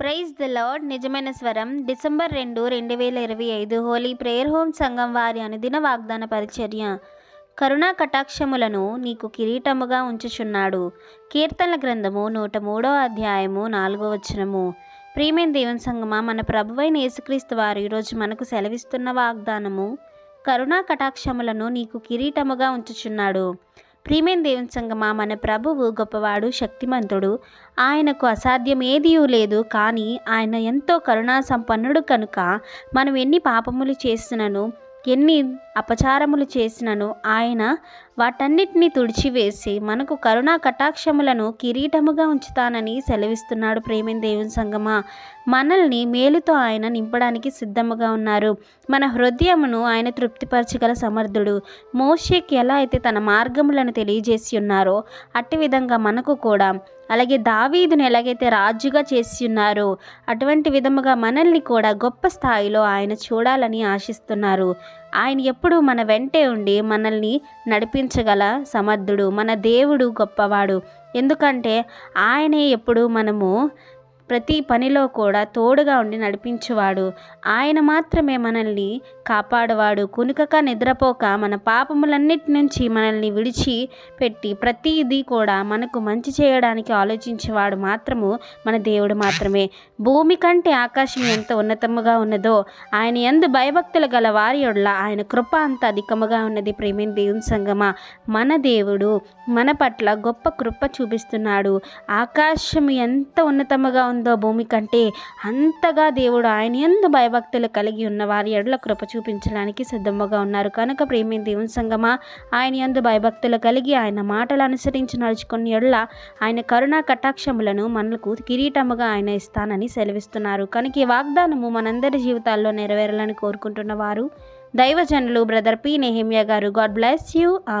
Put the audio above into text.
Praise the lord నిజమైన స్వరం. December రెండు రెండు వేల ఇరవై ఐదు హోలీ ప్రేయర్ హోమ్ సంఘం వారి అనుదిన వాగ్దాన పరిచర్య. కరుణా కటాక్షములను నీకు కిరీటముగా ఉంచుచున్నాడు. కీర్తనల గ్రంథము నూట మూడో అధ్యాయము నాలుగో వచనము. ప్రియమైన దేవుని సంగమా మన ప్రభువైన యేసుక్రీస్తు వారు ఈరోజు మనకు సెలవిస్తున్న వాగ్దానము కరుణా కటాక్షములను నీకు కిరీటముగా ఉంచుచున్నాడు. ప్రియమైన దేవుని సంగమా మన ప్రభువు గొప్పవాడు శక్తిమంతుడు. ఆయనకు అసాధ్యం ఏదీ లేదు కానీ ఆయన ఎంతో కరుణా సంపన్నుడు కనుక మనం ఎన్ని పాపములు చేసినను ఎన్ని అపచారములు చేసినను ఆయన వాటన్నిటిని తుడిచివేసి మనకు కరుణా కటాక్షములను కిరీటముగా ఉంచుతానని సెలవిస్తున్నాడు ప్రేమిన్ దేవుని సంగమా. మనల్ని మేలుతో ఆయన నింపడానికి సిద్ధముగా ఉన్నారు. మన హృదయమును ఆయన తృప్తిపరచగల సమర్థుడు. మోషేకి ఎలా అయితే తన మార్గములను తెలియజేసి ఉన్నారో అట్టి విధంగా మనకు కూడా. అలాగే దావీదును ఎలాగైతే రాజుగా చేసి ఉన్నారో అటువంటి విధముగా మనల్ని కూడా గొప్ప స్థాయిలో ఆయన చూడాలని ఆశిస్తున్నారు. ఆయన ఎప్పుడూ మన వెంటే ఉండి మనల్ని నడిపించగల సమర్థుడు మన దేవుడు గొప్పవాడు. ఎందుకంటే ఆయనే ఎప్పుడు మనము ప్రతి పనిలో కూడా తోడుగా ఉండి నడిపించువాడు. ఆయన మాత్రమే మనల్ని కాపాడువాడు. కునుకక నిద్రపోక మన పాపములన్నిటి నుంచి మనల్ని విడిచి పెట్టి ప్రతిదీ కూడా మనకు మంచి చేయడానికి ఆలోచించేవాడు మాత్రము మన దేవుడు మాత్రమే. భూమి కంటే ఆకాశం ఎంత ఉన్నతముగా ఉన్నదో ఆయన ఎందు భయభక్తులు గల వారి ఆయన కృప అంత అధికముగా ఉన్నది. ప్రేమిని దేవుని సంగమా? మన దేవుడు మన పట్ల గొప్ప కృప చూపిస్తున్నాడు. ఆకాశం ఎంత ఉన్నతముగా ఉందో భూమి కంటే అంతగా దేవుడు ఆయన ఎందు భయభక్తులు కలిగి ఉన్న వారి ఎడల కృప చూపించడానికి సిద్ధముగా ఉన్నారు. కనుక ప్రేమి దేవుని సంగమా ఆయన ఎందు భయభక్తులు కలిగి ఆయన మాటలు అనుసరించి నడుచుకుని ఎడల ఆయన కరుణా కటాక్షములను మనకు కిరీటముగా ఆయన ఇస్తానని సెలవిస్తున్నారు. కనుక ఈ వాగ్దానము మనందరి జీవితాల్లో నెరవేరాలని కోరుకుంటున్న వారు దైవజనులు బ్రదర్ పి. నెహిమియా గారు. God bless you. I